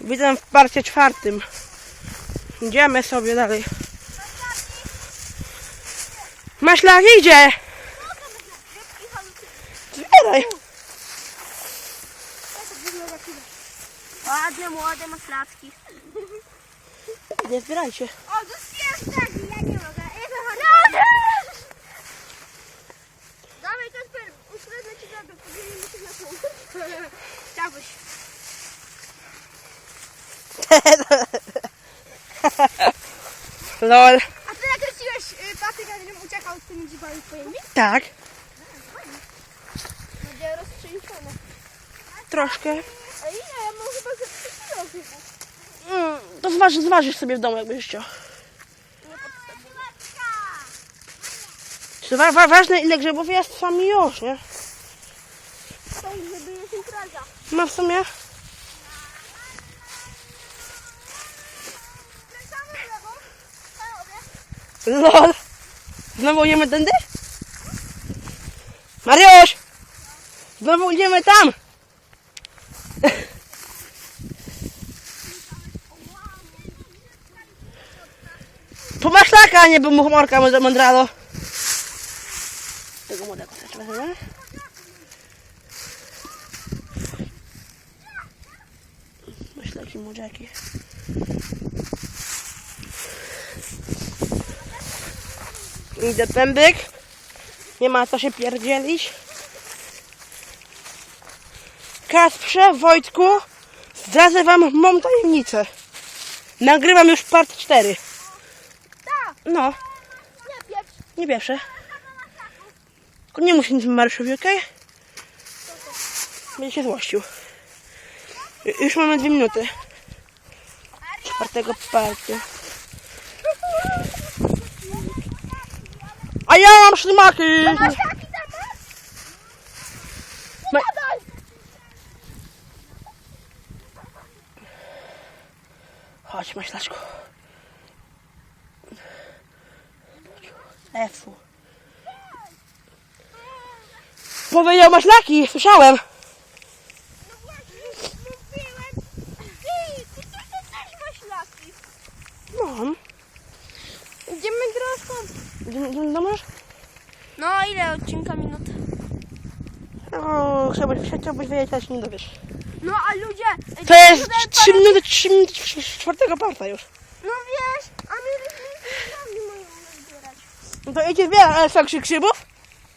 Widzę w parcie czwartym. Idziemy sobie dalej. Maślak idzie! Zbieraj! Ładne, młode maślaczki. Nie zbierajcie. O, to jest ja nie mogę. No, Dawaj, Kasper, ukradnę ci drogę, podzielimy się na pół. Chciałbyś. Lol. A ty nakręciłeś y, patyka, żebym uciekał z tymi dzibami twoimi? Tak, Będzie rozstrzeliczone. troszkę. A ile? Ja mam chyba ze 3 kilo chyba. Mm, to zważysz, zważysz sobie w domu, jakbyś chciał. Czy wa- wa- ważne, ile grzybów jest, sami już, nie? To żeby jest impreza. Ma w sumie. Lol. Znowu idziemy tędy? Mariusz! Znowu idziemy tam! Po maślaka, nie bo mu chmurka mądra- mądralo. Tego młodego też weźmiemy. Maślaki, młodziaki. Idę pębyk. Nie ma co się pierdzielić. Kasprze, Wojtku, zdradzę wam mą tajemnicę. Nagrywam już part 4. Tak, No, nie pierwsze. Nie musi nic Mariuszowi, okej? Będzie się złościł. Ju- Już mamy dwie minuty. Czwartego partia. A ja mam ślimaki! Podaj. Chodź, maślaczku. Efu. Powiedział maślaki, słyszałem. No właśnie, mówiłem. Ty, ty, ty, ty też masz laki. No. Domu już? No, ile odcinka minut? No, chciałbyś, chciałbyś wiedzieć, ale się nie dowiesz. No, a ludzie... To jest 3 minuty, 3 minuty cz- czwartego parta już. No wiesz, a mieliśmy moją zbierać. No to idź zbieraj, ale są krzy- grzybów?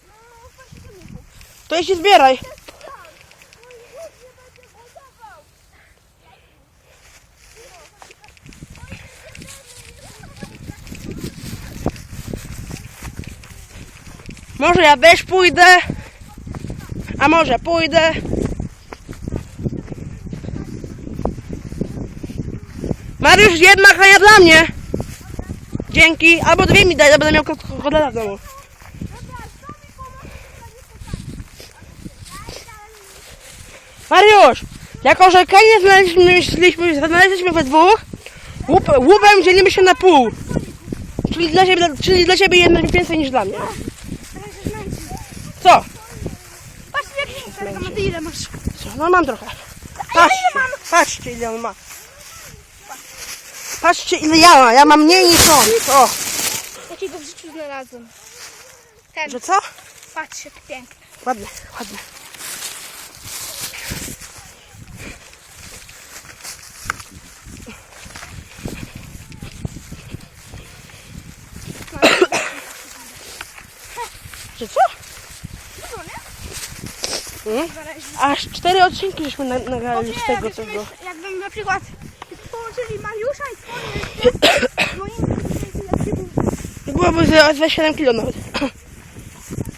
No, październiku. To idź zbieraj. Tak, mój wóz nie będzie budował. Może ja też pójdę. A może pójdę. Mariusz, jedna haja dla mnie. Dzięki. Albo dwie mi daj, ja będę miał kodela w domu. Mariusz, jako że Kaj nie znaleźliśmy, znaleźliśmy we dwóch, łup, łupem dzielimy się na pół. Czyli dla ciebie, czyli dla jedna więcej niż dla mnie. Co? Patrzcie, jaki szereg ma ty ile masz? Co? No mam trochę. Patrzcie, patrzcie ile on ma. Patrzcie ile ja mam. Ja mam mniej niż on. O, Jakiego w życiu znalazłem? Ten, że co? patrz jak piękny. Ładny, ładny. Że co? No nie? Znaleźliśmy. Aż cztery odcinki żeśmy na- nagrali z tego tego. Jakbym na przykład połączyli Mariusza i swoje z lepszym. Byłoby za, za 7 kilo nawet.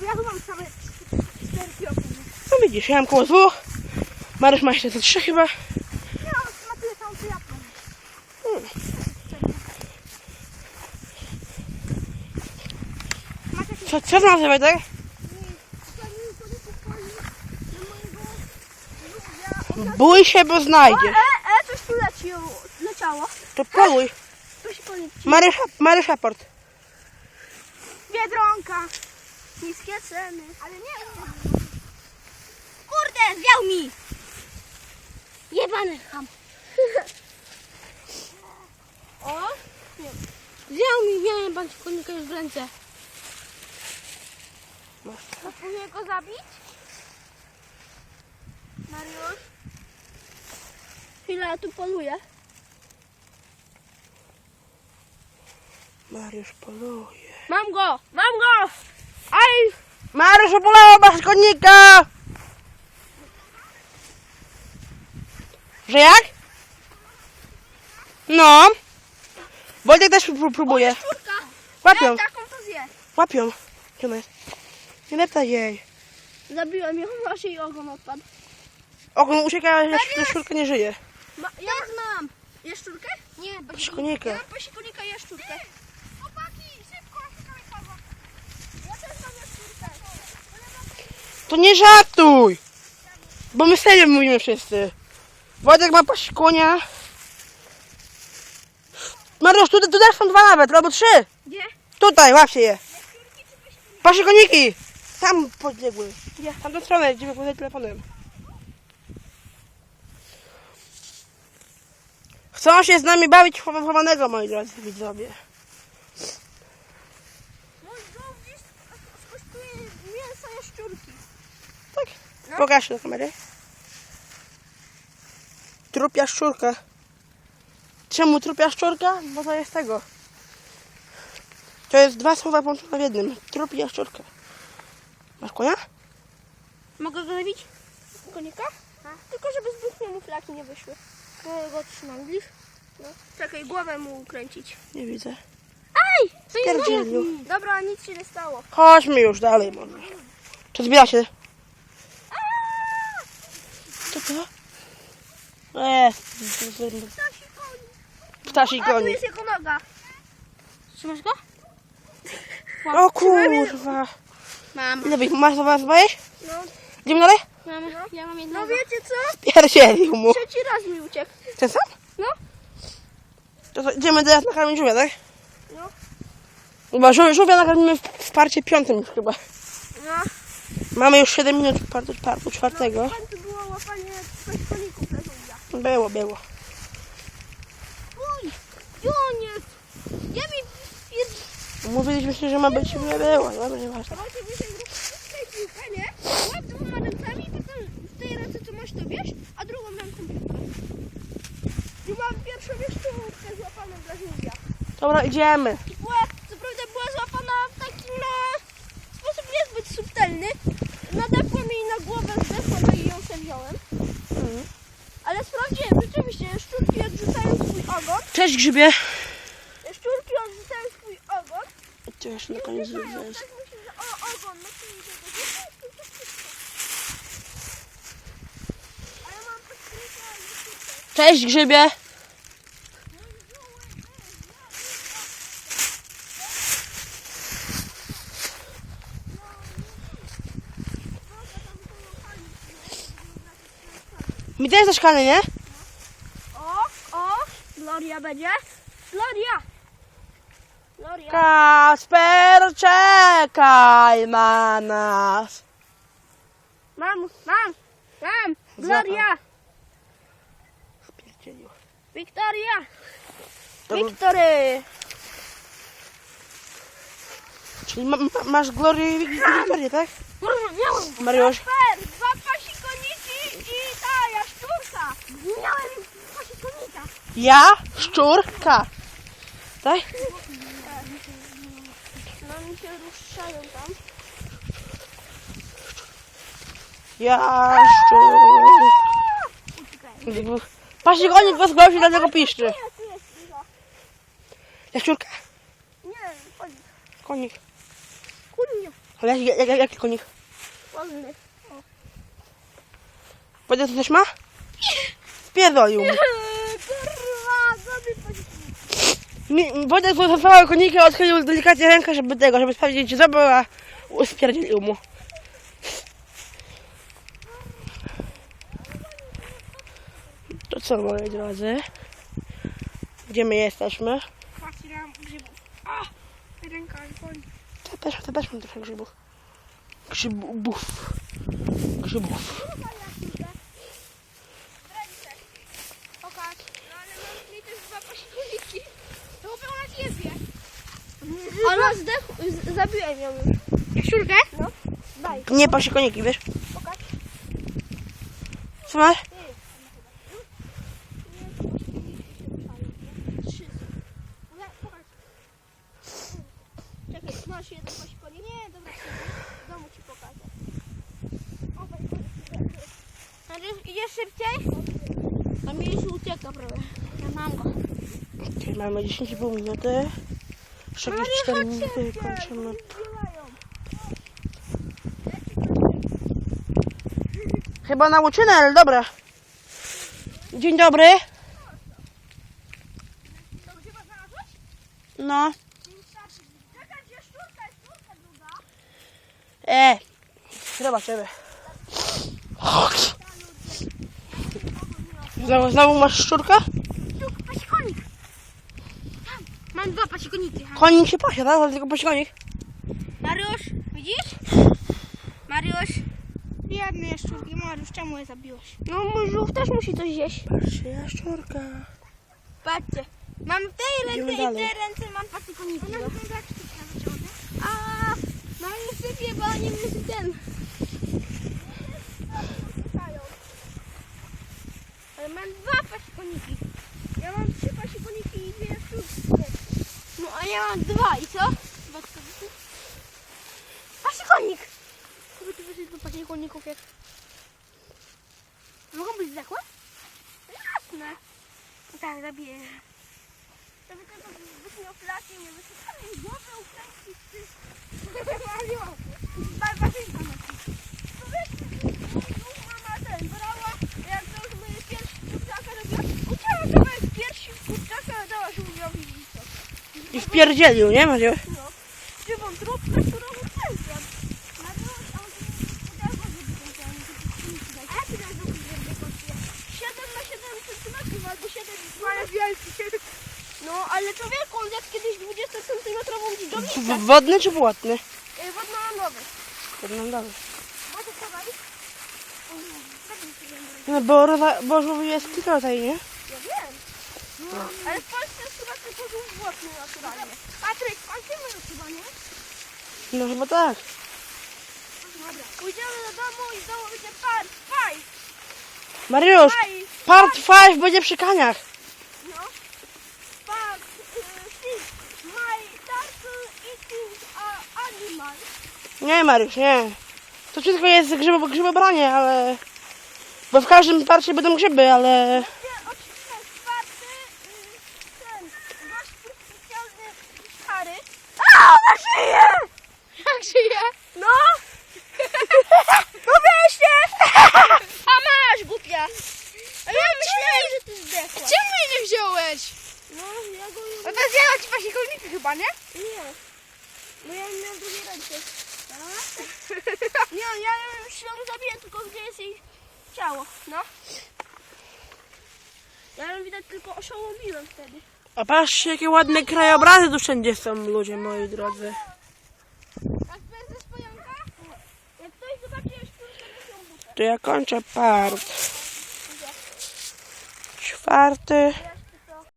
Ja tu mam same 4 kilo. No widzisz, ja mam koło dwóch. Mariusz ma jeszcze ze trzy chyba. Ja ma tyle samo co ja. Masz jakieś Co, co to nazywa, tak? Bój się, bo znajdzie. E, e, coś tu leciło, leciało. To poluj. To się policzy. Marysz, Marysz Aport. Biedronka. Niskie ceny. Ale nie. Kurde, zwiał mi. Jebany ham. o. Zwiał mi, miałem pan konika już w ręce. Masz. Próbuję go zabić? Mariusz? Chwilę, ja tu poluję. Mariusz poluje. Mam go! Mam go! Aj! Mariusz opolało masz konika! Że jak? No. Wojtek też pró- próbuje. Łapią, taką to zje. łapią. Gdzie ona jest? Nie lepta jej. Zabiłem ją, aż jej ogon odpadł. Ogon ucieka, że że szczurka nie żyje. Ma, ja mam. Jaszczurkę? Nie, Pasikonika. Ja mam pasikonika i jaszczurkę. Chłopaki, szybko, szukamy Pawła. Ja też mam jaszczurkę. To nie żartuj! Bo my serio mówimy wszyscy. Wojtek ma pasikonia. Mariusz, tu, tu też są dwa nawet, albo trzy. Gdzie? Tutaj, łapcie je. Paszykoniki! Tam podległy. Gdzie? Tam do strony, gdzie wygląda telefonem. Chcą się z nami bawić chowanego, moi drodzy widzowie. Mięso jaszczurki. Tak. Pokaż na kamerę. Trupia szczurka. Czemu trupia szczurka? Bo to jest tego. To jest dwa słowa połączone w jednym. Trup i jaszczurka. Masz konia? Mogę go zabić? Konika? Tylko żeby z dwóch mu flaki nie wyszły. Mogę go trzymam, widzisz? No. Czekaj, głowę mu ukręcić. Nie widzę. Ej! Co nie Pierdzieliu. zrobił? Dobra, nic się nie stało. Chodźmy już dalej może. Czy zbiera się? Co to? Eee, Ptasi koń. ptasi A tu konik. jest jego noga. Trzymasz go? O kurwa. Mam. Ile byś masz was boisz? No, Idziemy dalej? Mam, ja mam jednego. No wiecie co? Pierdzielił mu. Trzeci raz mi uciekł. Ten sam? No. To co, idziemy teraz nakarmić żółwia, tak? No. Chyba żół- żółwia nakarmimy w w parcie piątym już chyba. No. Mamy już 7 minut w partu, partu czwartego. Pan to było łapanie ptaszkolików na żółwia. Było, było. Uj, jest? Ja mi pierd... Mówiliśmy się, że ma być, nie było. Dobra, nieważne. Dawajcie wyżej tej piłkę, nie? Łap dwoma masz to wiesz, a drugą ręką piłkę. I mam pierwszą jaszczurkę złapaną dla żółwia. Dobra, idziemy. Była, co prawda była złapana w taki no, sposób niezbyt subtelny. Nadepła mi na głowę, zdechła, no i ją sobie wziąłem. Mhm. Ale sprawdziłem, rzeczywiście, szczurki odrzucają swój ogon. Cześć grzybie. Szczurki odrzucają swój ogon. Jeszcze na koniec. zjesz. Tak myślę, że o, ogon, no to idzie do góry, to to wszystko. A ja mam podkryte jaszczurkę. Cześć grzybie. Mi też zaszkany, nie? O, o, Gloria będzie. Gloria! Gloria. Kasper, czekaj na nas. Mam, mam, mam. Gloria. Wiktoria. To- Wiktory. Czyli ma, ma, masz Glorię i Wiktorię, tak? Mariusz. Super, dwa pasikoniki i ta jaszczurka. Miałem pasikonika. Ja, szczurka. Tak? No mi się ruszają tam. Ja, szczur. Pasik oni go zgłosi, dlatego piszczy. Tu jest Iza. Jaszczurka? Nie, chodź. Konik. Kurnia. Ale jak, jak, jak, jaki konik? Wolny. Powiedział, co coś ma? Spierdolił. Kurwa, pasikonik. Mi- Wojtek zastosował konika, odchylił delikatnie rękę, żeby tego, żeby sprawdzić, czy zrobił, a spierdzielił mu. Co, moi drodzy? Gdzie my jesteśmy? Patrz, ile mam grzybów. A, ręka. Ja też, ja też mam trochę grzybów. Grzybów. Grzybów. Pokaż. No ale mam mi też dwa pasikoniki. To chyba ona zjebie. Ona zdechł, z- zabiłem ją już. Jaszczurkę? No, daj. Nie pasikoniki, wiesz? Pokaż. Co masz? Trzy. Ale pokaż. Czekaj, masz jeden pasikonik? Nie, dobra, w domu ci pokażę. Mariusz, idziesz szybciej? A mi już ucieka prawie. Ja mam go. Okej, mamy 10,5 minuty. Jeszcze jakieś 4 minuty kończymy. Chyba na łuczynę, ale dobra. Dzień dobry. No. Czekaj, gdzie szczurka jest szczurka druga? E. Ciebie. Znowu, znowu masz szczurka? Tu, pasikonik. Tam, mam dwa pasikoniki. Konik się pasie, tak? Ale tylko pasikonik. Mariusz, widzisz? Mariusz. Biedny jaszczurki. Mariusz, czemu je zabiłeś? No, mój też musi coś zjeść. Patrzcie, jaszczurka. Patrzcie. Mam w tej Idziemy ręce i w dalej. tej ręce mam pasikoniki. No. No nie sypie, bo nie musi ten. Ale mam dwa pasikoniki. Ja mam trzy pasikoniki i dwie szczurki. No a ja mam dwa i co? Pasikonik! Chyba tu wyszedł do pasikoników jak... Mogą być zdechłe? Jasne. Tak, zabiję. To wy tylko byśmy oflacie nie wysypali głowę ukręcić ty. Daj pasynka na to. To wiesz, mama ten brała, jak to już my pierwszy kurczaka robiła, ucięła kawałek piersi kurczaka, dała żółwiowi i co. I wpierdzielił, nie Maciej? No. Gdzie wątróbkę, którą ukręcam. Na to, a on nie udało, żeby ten ten, żeby A jaki tam był żeby kosztuje? 7 na 7 centymetrów albo 7 ale wielki. No, ale człowieku, on jak kiedyś 20 centymetrową dżdżownicę. W- Wodny czy płatny? Ej, wodno-lądowy. Wodny, dobra. Może kawałek? No bo, roza, bo żółw jest tylko tutaj, nie? Ja wiem. Ale w Polsce jest chyba tylko żółw włosny naturalnie. Patryk, kończymy już chyba, nie? No chyba tak. Dobra. Pójdziemy do domu i domu będzie part 5. Mariusz, part 5 będzie przy kaniach. No. Part 6. My turtle eating a animal. Nie Mariusz, nie. To wszystko jest grzybo, grzybobranie, ale... Bo w każdym parcie będą grzyby, ale... Nie, odcinek czwarty. y, żyje! Jak żyje? No! No weź się! A masz, głupia! A ja myślałem, że ty zdechła. Czemu mnie nie wziąłeś? No, ja go już... No to zjadła ci pasikoniki chyba, nie? Nie. Bo ja nie miałam drugiej ręce. Nie, ja już ją zabiję, tylko gdzie jest jej ciało. No. Ja ją widać tylko oszołomiłem wtedy. A patrzcie, jakie ładne krajobrazy tu wszędzie są, ludzie moi drodzy. A to? Jak ktoś zobaczy ja kończę part. Czwarty.